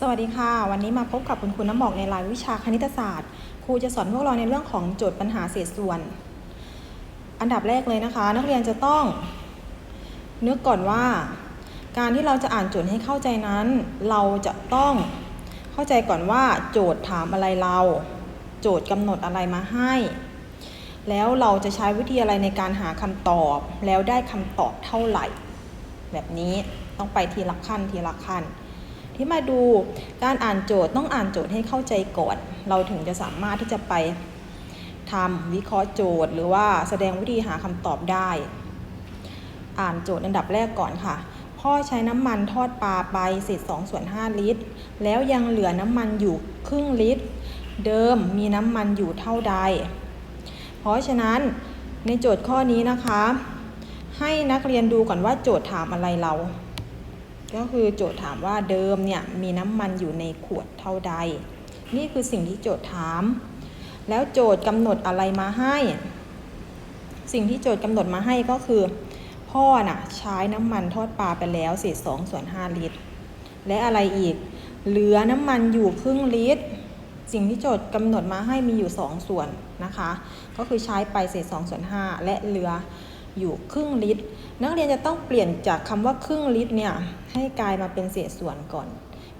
สวัสดีค่ะ วันนี้มาพบกับคุณครูน้ำหมอกในรายวิชาคณิตศาสตร์ ครูจะสอนพวกเราในเรื่องของโจทย์ปัญหาเศษส่วน อันดับแรกเลยนะคะ นักเรียนจะต้อง นึกก่อนว่า การที่เราจะอ่านโจทย์ให้เข้าใจนั้น เราจะต้องเข้าใจก่อนว่า โจทย์ถามอะไรเรา โจทย์กำหนดอะไรมาให้ แล้วเราจะใช้วิธีอะไรในการหาคำตอบ แล้วได้คำตอบเท่าไหร่ แบบนี้ต้องไปทีละขั้นทีละขั้น ที่มาดูการอ่านโจทย์ต้องอ่านโจทย์ให้เข้าใจก่อน เราถึงจะสามารถที่จะไปทำวิเคราะห์โจทย์ หรือว่าแสดงวิธีหาคำตอบได้ อ่านโจทย์อันดับแรกก่อนค่ะ พ่อใช้น้ำมันทอดปลาไปเศษ2ส่วน5ลิตร แล้วยังเหลือน้ำมันอยู่ครึ่งลิตร เดิมมีน้ำมันอยู่เท่าใด เพราะฉะนั้นในโจทย์ข้อนี้นะคะ ให้นักเรียนดูก่อนว่าโจทย์ถามอะไรเรา ก็คือโจทย์ถามว่าเดิมเนี่ยมีน้ำมันอยู่ในขวดเท่าใด นี่คือสิ่งที่โจทย์ถาม แล้วโจทย์กำหนดอะไรมาให้ สิ่งที่โจทย์กำหนดมาให้ก็คือ พ่อน่ะใช้น้ำมันทอดปลาไปแล้วเศษ2ส่วน5ลิตร และอะไรอีก เหลือน้ำมันอยู่ครึ่งลิตร สิ่งที่โจทย์กำหนดมาให้มีอยู่ 2 ส่วนนะคะ ก็คือใช้ไปเศษ2ส่วน5และเหลือ อยู่ครึ่งลิตร นักเรียนจะต้องเปลี่ยนจากคำว่าครึ่งลิตรเนี่ยให้กลายมาเป็นเศษส่วนก่อน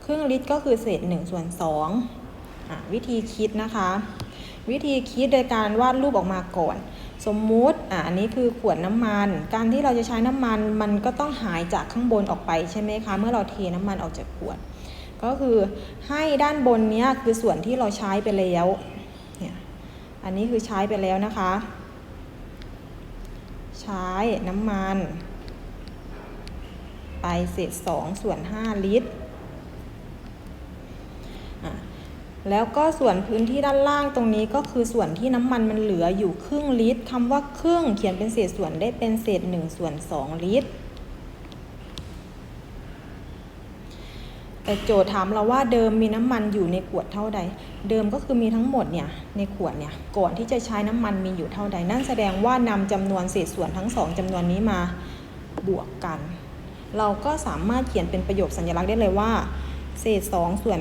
ครึ่งลิตรก็คือเศษ1ส่วน2อะวิธีคิดนะคะ วิธีคิดโดยการวาดรูปออกมาก่อน สมมุติอะอันนี้คือขวดน้ำมัน การที่เราจะใช้น้ำมันมันก็ต้องหายจากข้างบนออกไปใช่ไหมคะ เมื่อเราเทน้ำมันออกจากขวด ก็คือให้ด้านบนเนี้ยคือส่วนที่เราใช้ไปแล้วเนี่ยอันนี้คือใช้ไปแล้วนะคะ ใช้น้ำมัน ไปเศษ2ส่วน5ลิตร แล้วก็ส่วนพื้นที่ด้านล่างตรงนี้ก็คือส่วนที่น้ำมันมันเหลืออยู่ครึ่งลิตรคำว่าครึ่งเขียนเป็นเศษส่วนได้เป็นเศษ1ส่วน2ลิตร แต่โจทย์ถามเราว่าเดิมมีน้ำมันอยู่ในขวดเท่าใด เดิมก็คือมีทั้งหมดเนี่ยในขวดเนี่ยก่อนที่จะใช้น้ำมันมีอยู่เท่าใด นั่นแสดงว่านำจำนวนเศษส่วนทั้งสองจำนวนนี้มาบวกกัน เราก็สามารถเขียนเป็นประโยคสัญลักษณ์ได้เลยว่า เศษ2ส่วน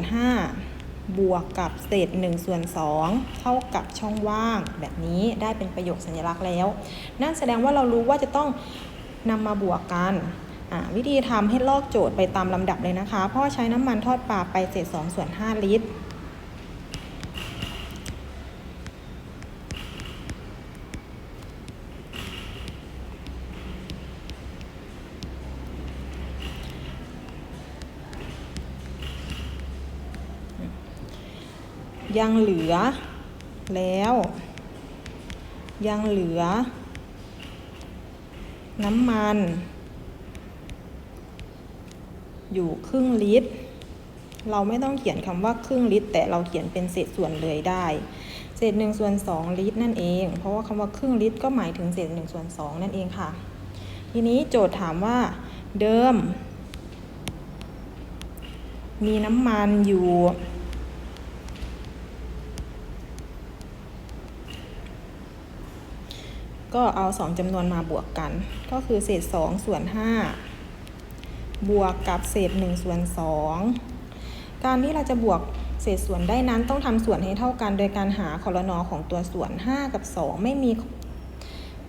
5บวกกับเศษ1ส่วน2เท่ากับช่องว่าง แบบนี้ได้เป็นประโยคสัญลักษณ์แล้ว นั่นแสดงว่าเรารู้ว่าจะต้องนำมาบวกกัน วิธีทำให้ลอกโจทย์ไปตามลำดับเลยนะคะ พ่อใช้น้ำมันทอดปลาไปเศษ2ส่วน5ลิตร ยังเหลือแล้ว ยังเหลือ น้ำมัน อยู่ครึ่งลิตร เราไม่ต้องเขียนคำว่าครึ่งลิตร แต่เราเขียนเป็นเศษส่วนเลยได้ เศษหนึ่งส่วนสองลิตรนั่นเอง เพราะว่าคำว่าครึ่งลิตร ก็หมายถึงเศษหนึ่งส่วนสองนั่นเองค่ะ ทีนี้โจทย์ถามว่าเดิม มีน้ำมันอยู่ก็เอาสองจำนวนมาบวกกัน ก็คือเศษ 2 ส่วน 5 บวกกับเศษ1ส่วน2การที่เราจะบวกเศษส่วนได้นั้นต้องทำส่วนให้เท่ากันโดยการหาคอรนอของตัวส่วน 5 กับ 2 ไม่มี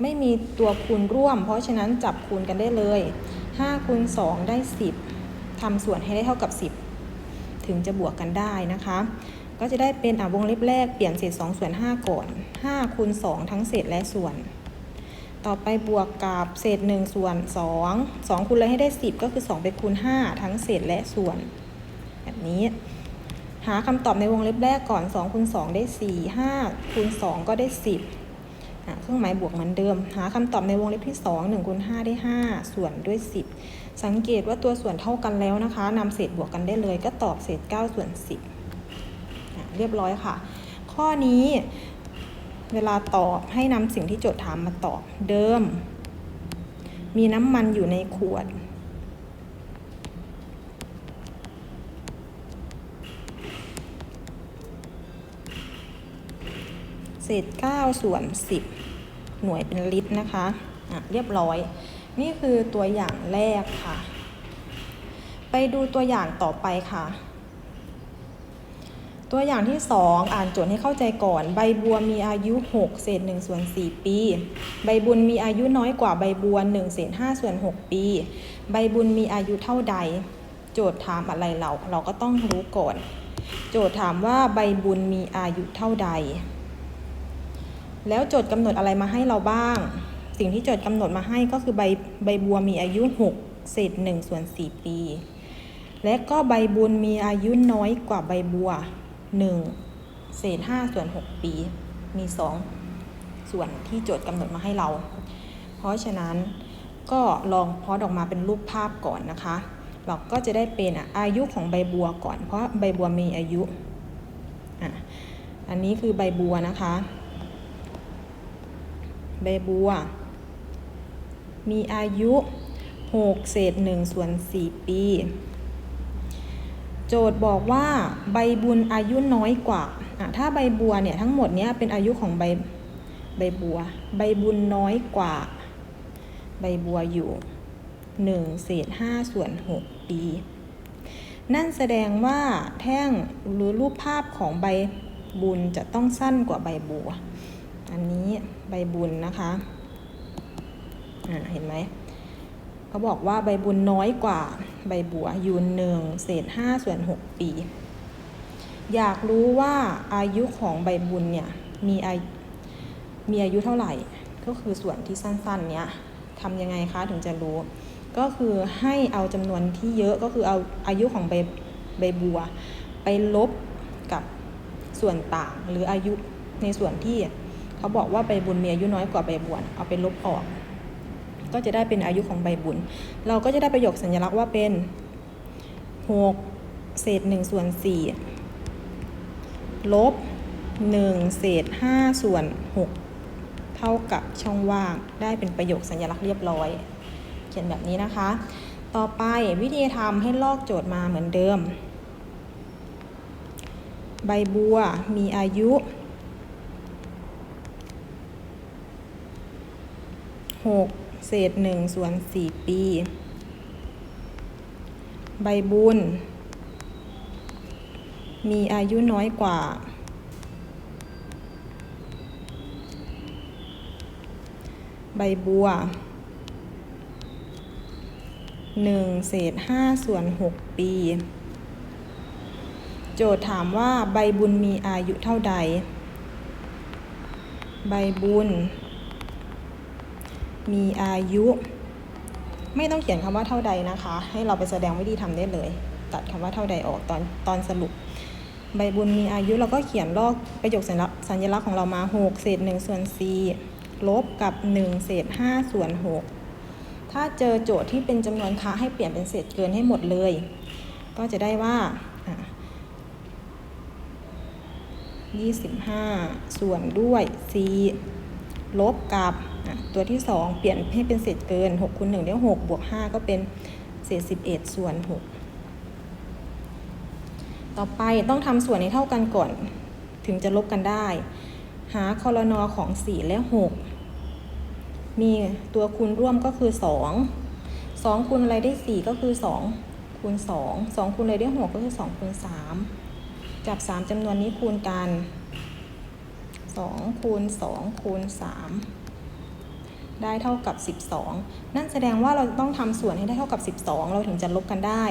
ไม่มีตัวคูณร่วม เพราะฉะนั้นจับคูณกันได้เลย 5 คูณ 2 ได้ 10ทำส่วนให้ได้เท่ากับ 10 ถึงจะบวกกันได้นะคะ ก็จะได้เป็นอะวงเล็บแรกเปลี่ยนเศษ 2 ส่วน 5 ก่อน 5 คูณ 2 ทั้งเศษและส่วน ต่อไปบวกกับเศษ 1 ส่วน 2 2 คูณเลยให้ได้ 10 ก็คือ 2 ไปคูณ 5 ทั้งเศษและส่วน แบบนี้ หาคำตอบในวงเล็บแรกก่อน 2คูณ2ได้ 4 5คูณ2ก็ได้ 10เครื่องหมายบวกเหมือนเดิม หาคำตอบในวงเล็บที่ 2 1คูณ5ได้ 5 ส่วนด้วย 10 สังเกตว่าตัวส่วนเท่ากันแล้วนะคะนำเศษบวกกันได้เลยก็ตอบเศษ 9 ส่วน 10 เรียบร้อยค่ะ ข้อนี้ เวลาตอบให้นำสิ่งที่โจทย์ถามมาตอบเดิม มีน้ำมันอยู่ในขวด เศษ9ส่วน 10 หน่วยเป็นลิตรนะคะอะเรียบร้อย นี่คือตัวอย่างแรกค่ะ ไปดูตัวอย่างต่อไปค่ะ ตัวอย่างที่ 2 อ่านโจทย์ให้เข้าใจก่อน ใบบัวมีอายุ 6 เศษ1ส่วน4ปี ใบบุญมีอายุน้อยกว่าใบบัว1เศษ5ส่วน6ปี ใบบุญมีอายุเท่าใด โจทย์ถามอะไรเรา เราก็ต้องรู้ก่อน โจทย์ถามว่าใบบุญมีอายุเท่าใด แล้วโจทย์กำหนดอะไรมาให้เราบ้าง สิ่งที่โจทย์กำหนดมาให้ก็คือใบใบบัวมีอายุ 6 เศษ1ส่วน4ปี และก็ใบบุญมีอายุน้อยกว่าใบบัว 1 เศษ 5 ส่วน 6 ปี มี 2 ส่วนที่โจทย์กำหนดมาให้เรา เพราะฉะนั้นก็ลองพอดออกมาเป็นรูปภาพก่อนนะคะ เราก็จะได้เป็นอายุของใบบัวก่อน เพราะใบบัวมีอายุอะอันนี้คือใบบัวนะคะ ใบบัว มีอายุ 6 เศษ1ส่วน4ปี โจทย์บอกว่าใบบุญอายุน้อยกว่า ถ้าใบบัวเนี่ยทั้งหมดเนี้ยเป็นอายุของใบใบบัว ใบบุญน้อยกว่า ใบบัวอยู่1เศษ5ส่วน6ปีนั่นแสดงว่าแท่งหรือรูปภาพของใบบุญจะต้องสั้นกว่าใบบัว อันนี้ใบบุญนะคะ อ่า เห็นไหม เขาบอกว่าใบบุญน้อยกว่าใบบัวยู่หนึ่งเศษห้าส่วนหกปี อยากรู้ว่าอายุของใบบุญเนี่ยมีอามีอายุเท่าไหร่ ก็คือส่วนที่สั้นๆเนี่ยทำยังไงคะถึงจะรู้ ก็คือให้เอาจำนวนที่เยอะก็คือเอาอายุของใบใบบัว ไปลบกับส่วนต่างหรืออายุในส่วนที่ เขาบอกว่าใบบุญมีอายุน้อยกว่าใบบัวเอาไปลบออก ก็จะได้เป็นอายุของใบบุญ เราก็จะได้ประโยคสัญลักษณ์ว่าเป็น 6 เศษ1ส่วน4ลบ 1 เศษ5ส่วน 6 เท่ากับช่องว่างได้เป็นประโยคสัญลักษณ์เรียบร้อย เขียนแบบนี้นะคะ ต่อไปวิธีทำให้ลอกโจทย์มาเหมือนเดิม ใบบัวมีอายุ6 เศษ1ส่วน4ปี ใบบุญ มีอายุน้อยกว่า ใบบัว1เศษ5ส่วน6ปี โจทย์ถามว่าใบบุญมีอายุเท่าใด ใบบุญ มีอายุ ไม่ต้องเขียนคำว่าเท่าใดนะคะ ให้เราไปแสดงวิธีทำได้เลย ตัดคำว่าเท่าใดออกตอนตอนสรุป ใบบุญมีอายุเราก็เขียนลอกประโยคสัญลักษณ์สัญลักษณ์ของเรามา6เศษ1ส่วน4ลบกับ1เศษ5ส่วน6ถ้าเจอโจทย์ที่เป็นจำนวนคะให้เปลี่ยนเป็นเศษเกินให้หมดเลย ก็จะได้ว่าอะ25 ส่วนด้วย4ลบกับ ตัวที่ 2 เปลี่ยนให้เป็นเศษเกิน6คูณ1ได้6บวก5ก็เป็นเศษ11 ส่วน 6 ต่อไปต้องทำส่วนให้เท่ากันก่อน ถึงจะลบกันได้ หาคอรนอของ 4 และ 6 มีตัวคูณร่วมก็คือ 2 2คูณอะไรได้ 4 ก็คือ 2 คูณ 2 2คูณอะไรได้ 6 ก็คือ 2 คูณ 3 จับ 3จำนวนนี้คูณกัน 2 คูณ 2 คูณ 3 ได้เท่ากับ 12 นั่นแสดงว่าเราต้องทำส่วนให้ได้เท่ากับ 12 เราถึงจะลบกันได้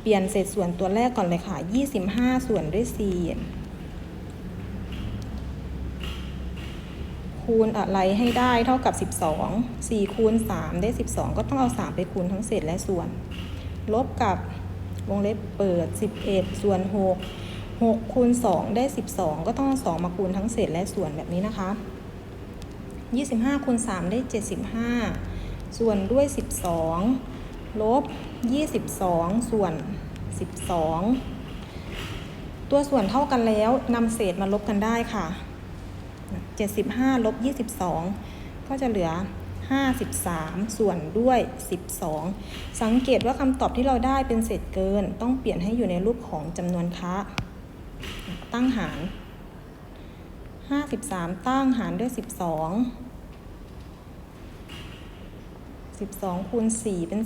เปลี่ยนเศษส่วนตัวแรกก่อนเลยค่ะ 25 ส่วนด้วย4คูณอะไรให้ได้เท่ากับ 12 4คูณ3ได้ 12 ก็ต้องเอา 3 ไปคูณทั้งเศษและส่วน ลบกับวงเล็บเปิด 11 ส่วน 6 6คูณ2ได้ 12 ก็ต้องเอา2มาคูณทั้งเศษและส่วนแบบนี้นะคะ 25คูณ3ได้ 75 ส่วนด้วย 12 ลบ 22 ส่วน 12 ตัวส่วนเท่ากันแล้วนำเศษมาลบกันได้ค่ะ 75 ลบ 22 ก็จะเหลือ 53 ส่วนด้วย 12 สังเกตว่าคำตอบที่เราได้เป็นเศษเกิน ต้องเปลี่ยนให้อยู่ในรูปของจำนวนคะตั้งหาร 53 ตั้งหารด้วย 12 12คูณ4เป็น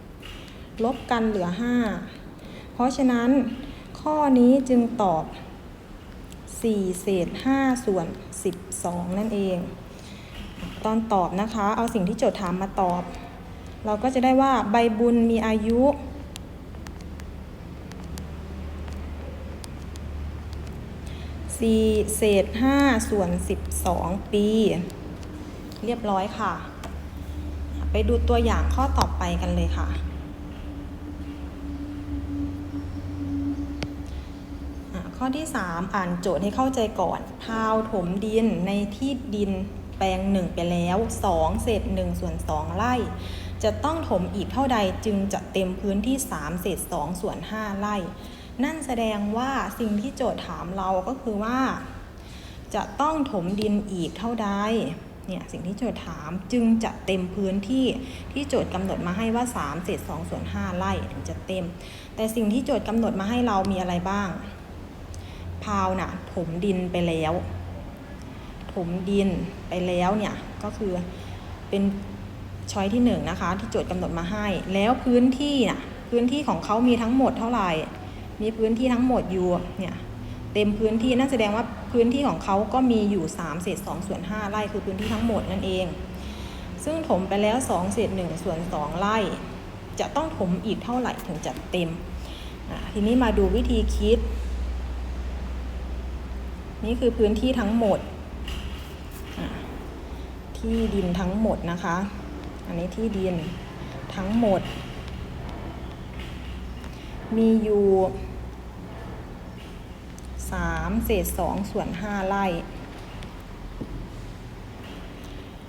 48 ลบกันเหลือ 5 เพราะฉะนั้นข้อนี้จึงตอบ 4 เศษ 5 ส่วน 12 นั่นเอง ตอนตอบนะคะ เอาสิ่งที่โจทย์ถามมาตอบ เราก็จะได้ว่าใบบุญมีอายุ 4 เศษ 5 ส่วน 12 ปี เรียบร้อยค่ะ ไปดูตัวอย่างข้อต่อไปกันเลยค่ะ ข้อที่ 3 อ่านโจทย์ให้เข้าใจก่อนพาวถมดินในที่ดินแปลงหนึ่งไปแล้ว 2 เศษ1ส่วน 2 ไร่ จะต้องถมอีกเท่าใดจึงจะเต็มพื้นที่ 3 เศษ2ส่วน 5 ไร่ นั่นแสดงว่าสิ่งที่โจทย์ถามเราก็คือว่า จะต้องถมดินอีกเท่าใดเนี่ยสิ่งที่โจทย์ถามจึงจะเต็มพื้นที่ที่โจทย์กำหนดมาให้ว่า 3 เศษ2ส่วน5ไร่ถึงจะเต็ม แต่สิ่งที่โจทย์กำหนดมาให้เรามีอะไรบ้าง พาวน่ะถมดินไปแล้ว ถมดินไปแล้วเนี่ยก็คือเป็นช้อยที่หนึ่งนะคะที่โจทย์กำหนดมาให้ แล้วพื้นที่น่ะพื้นที่ของเขามีทั้งหมดเท่าไหร่ มีพื้นที่ทั้งหมดอยู่เนี่ยเต็มพื้นที่นั่นแสดงว่าพื้นที่ของเขาก็มีอยู่ 3 เศษ2ส่วน5ไร่คือพื้นที่ทั้งหมดนั่นเอง ซึ่งถมไปแล้ว 2 เศษ1ส่วน2ไร่ จะต้องถมอีกเท่าไหร่ถึงจะเต็ม ทีนี้มาดูวิธีคิด นี่คือพื้นที่ทั้งหมด ที่ดินทั้งหมดนะคะ อันนี้ที่ดินทั้งหมด มีอยู่สามเศษสองส่วนห้าไร่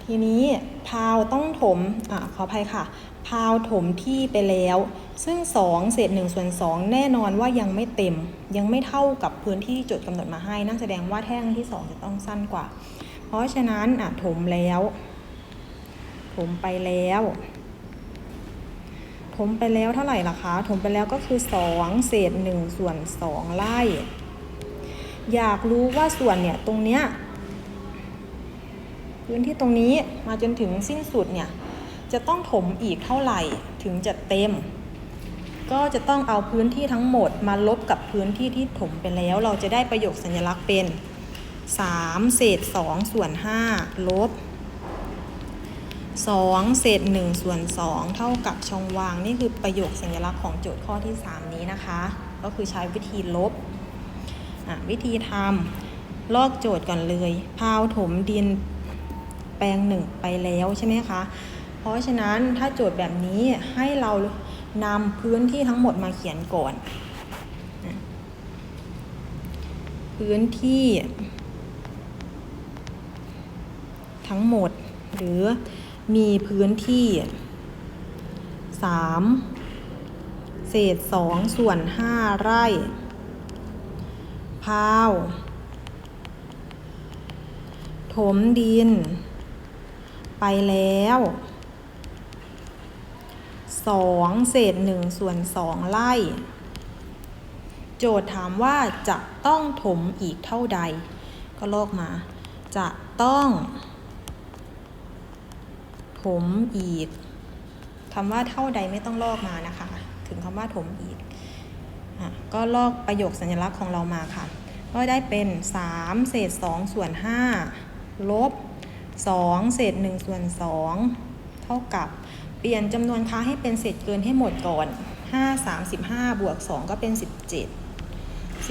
ทีนี้พาวต้องถมอ่าขออภัยค่ะ พาวถมที่ไปแล้ว ซึ่ง2เศษ1ส่วน2แน่นอนว่ายังไม่เต็ม ยังไม่เท่ากับพื้นที่ที่จทย์กำหนดมาให้ นั่นแสดงว่าแท่งที่2จะต้องสั้นกว่า เพราะฉะนั้นอะถมแล้ว ถมไปแล้ว ถมไปแล้วเท่าไหร่ล่ะคะ ถมไปแล้วก็คือ 2 เศษ 1 ส่วน 2 ไร่ อยากรู้ว่าส่วนเนี่ยตรงเนี้ยพื้นที่ตรงนี้มาจนถึงสิ้นสุดเนี่ยจะต้องถมอีกเท่าไหร่ถึงจะเต็ม ก็จะต้องเอาพื้นที่ทั้งหมดมาลบกับพื้นที่ที่ถมไปแล้ว เราจะได้ประโยคสัญลักษณ์เป็น 3 เศษ 2 ส่วน 5 ลบ 2 เศษ 1 ส่วน 2 เท่ากับช่องว่าง นี่คือประโยคสัญลักษณ์ของโจทย์ข้อที่ 3 นี้นะคะ ก็คือใช้วิธีลบ วิธีทำลอกโจทย์ก่อนเลยพาวถมดินแปลงหนึ่งไปแล้วใช่ไหมคะ เพราะฉะนั้นถ้าโจทย์แบบนี้ให้เรานำพื้นที่ทั้งหมดมาเขียนก่อน พื้นที่ ทั้งหมดหรือ มีพื้นที่3เศษ2ส่วน5ไร่พาวถมดิน ไปแล้ว2เศษ1ส่วน2ไร่ โจทย์ถามว่าจะต้องถมอีกเท่าใด ก็ลอกมา จะต้อง มอีกคำว่าเท่าใดไม่ต้องลอกมานะคะ ถึงคำว่าถมอีกอก็ลอกประโยคสัญลักษณ์ของเรามาค่ะ ก็ได้เป็น 3 เศษ 2 ส่วน 5 ลบ 2 เศษ 1 ส่วน 2 เท่ากับเปลี่ยนจำนวนค้าให้เป็นเศษเกินให้หมดก่อน 5 35 บวก 2 ก็เป็น 17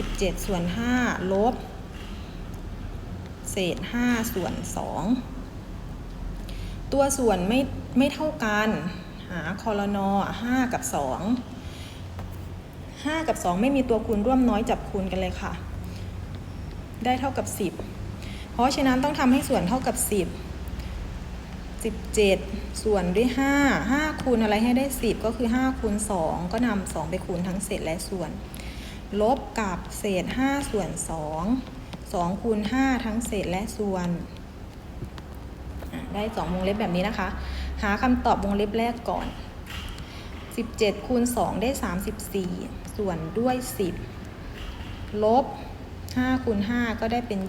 17 ส่วน 5 ลบ เศษ 5 ส่วน 2 ตัวส่วนไม่ไม่เท่ากัน หาคอลนอ5กับ 2 5 กับ 2 ไม่มีตัวคูณร่วมน้อยจับคูณกันเลยค่ะ ได้เท่ากับ 10 เพราะฉะนั้นต้องทำให้ส่วนเท่ากับ 10 17 ส่วนด้วย 5 5 คูณอะไรให้ได้ 10 ก็คือ 5 คูณ 2 ก็นำ2 ไปคูณทั้งเศษและส่วน ลบกับเศษ 5 ส่วน 2 2คูณ5ทั้งเศษและส่วน ได้2วงเล็บแบบนี้นะคะ หาคำตอบวงเล็บแรกก่อน 17คูณ2ได้ 34 ส่วนด้วย 10 ลบ5คูณ5ก็ได้เป็น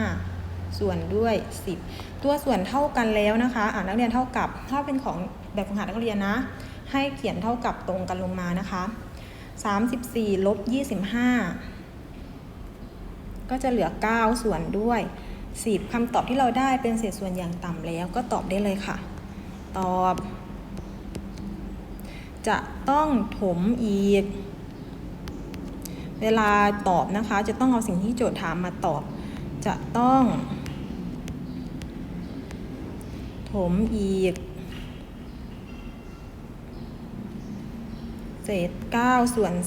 25 ส่วนด้วย 10 ตัวส่วนเท่ากันแล้วนะคะอ่านักเรียนเท่ากับถ้าเป็นของแบบฝึกหัดนักเรียนนะ ให้เขียนเท่ากับตรงกันลงมานะคะ 34ลบ25 ก็จะเหลือ 9 ส่วนด้วย 10คำตอบที่เราได้เป็นเศษส่วนอย่างต่ำแล้วก็ตอบได้เลยค่ะ ตอบ จะต้องถมอีก เวลาตอบนะคะ จะต้องเอาสิ่งที่โจทย์ถามมาตอบ จะต้อง ถมอีก เศษ9ส่วน10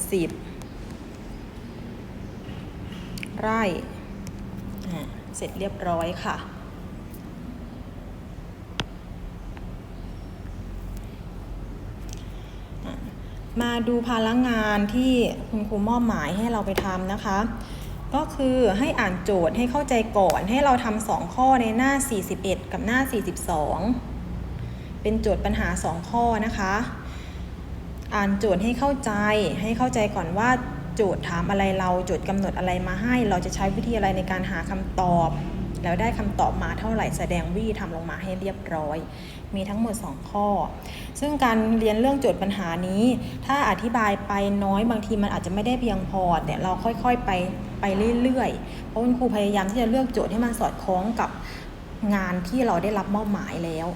ไร่ เสร็จเรียบร้อยค่ะ มาดูภาระงานที่คุณครูมอบหมายให้เราไปทำนะคะ ก็คือให้อ่านโจทย์ให้เข้าใจก่อนให้เราทำสองข้อในหน้า 41 กับหน้า 42 เป็นโจทย์ปัญหา 2 ข้อนะคะ อ่านโจทย์ให้เข้าใจให้เข้าใจก่อนว่า โจทย์ถามอะไรเราโจทย์กำหนดอะไรมาให้ เราจะใช้วิธีอะไรในการหาคำตอบ แล้วได้คำตอบมาเท่าไหร่แสดงวิธีทำลงมาให้เรียบร้อย มีทั้งหมด 2 ข้อ ซึ่งการเรียนเรื่องโจทย์ปัญหานี้ ถ้าอธิบายไปน้อยบางทีมันอาจจะไม่ได้เพียงพอแต่เราค่อยๆไปไปเรื่อยๆเพราะคุณครูพยายามที่จะเลือกโจทย์ให้มันสอดคล้องกับงานที่เราได้รับมอบหมายแล้ว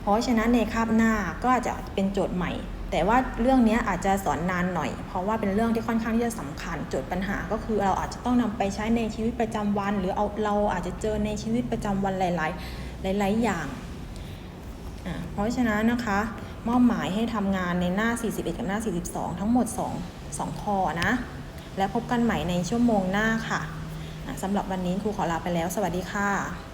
เพราะฉะนั้นในคาบหน้าก็อาจจะเป็นโจทย์ใหม่ แต่ว่าเรื่องนี้อาจจะสอนนานหน่อย เพราะว่าเป็นเรื่องที่ค่อนข้างที่จะสำคัญโจทย์ปัญหาก็คือเราอาจจะต้องนำไปใช้ในชีวิตประจำวัน หรือเอาเราอาจจะเจอในชีวิตประจำวันหลาย ๆ หลาย ๆ อย่างอะเพราะฉะนั้นนะคะ มอบหมายให้ทำงานในหน้า 41 กับหน้า 42 ทั้งหมด 2 2ข้อนะ แล้วพบกันใหม่ในชั่วโมงหน้าค่ะสำหรับวันนี้ครูขอลาไปแล้ว สวัสดีค่ะ